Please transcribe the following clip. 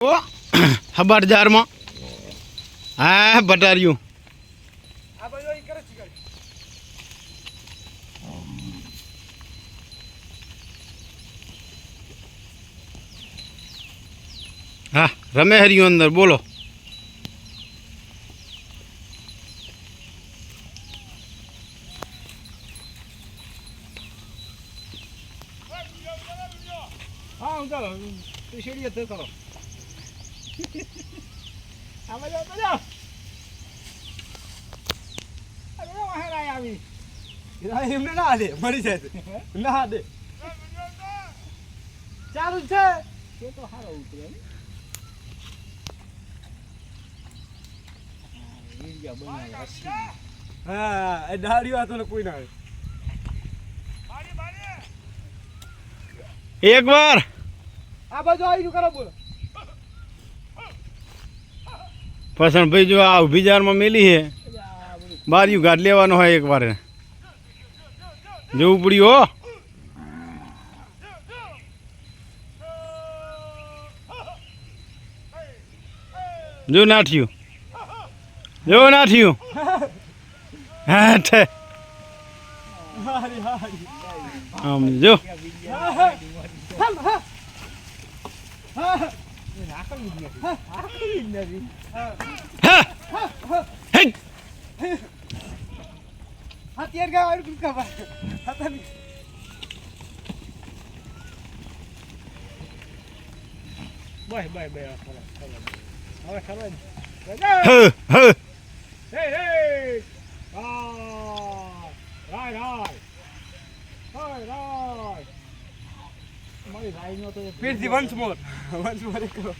ઓ ખબરદારમાં હા બટાર્યું. હા રમે હર્યું અંદર બોલો. હા ચાલો તું કરો આમાં જાઓ તો જાઓ અરે વાહેર આય આવી એમને ના દે મરી જાય ના દે ચાલુ છે તે તો ઉતરે ને એ કોઈ ના એક વાર. આ બાજુ આવી કરો બોલો. ભાઈ જો આ ઊભી મેલી છે. બારીયું ગાઢ લેવાનો હોય એક વાર. જોવું પડ્યું હો. જો ના થયું. જો ના થયું. હા, ઠે. હારી હારી આમ જો. બસ ખરો ખરો હવે જ. હ હ. હે રાય રાય રાય રાય મારી once more. Once more એક કરો.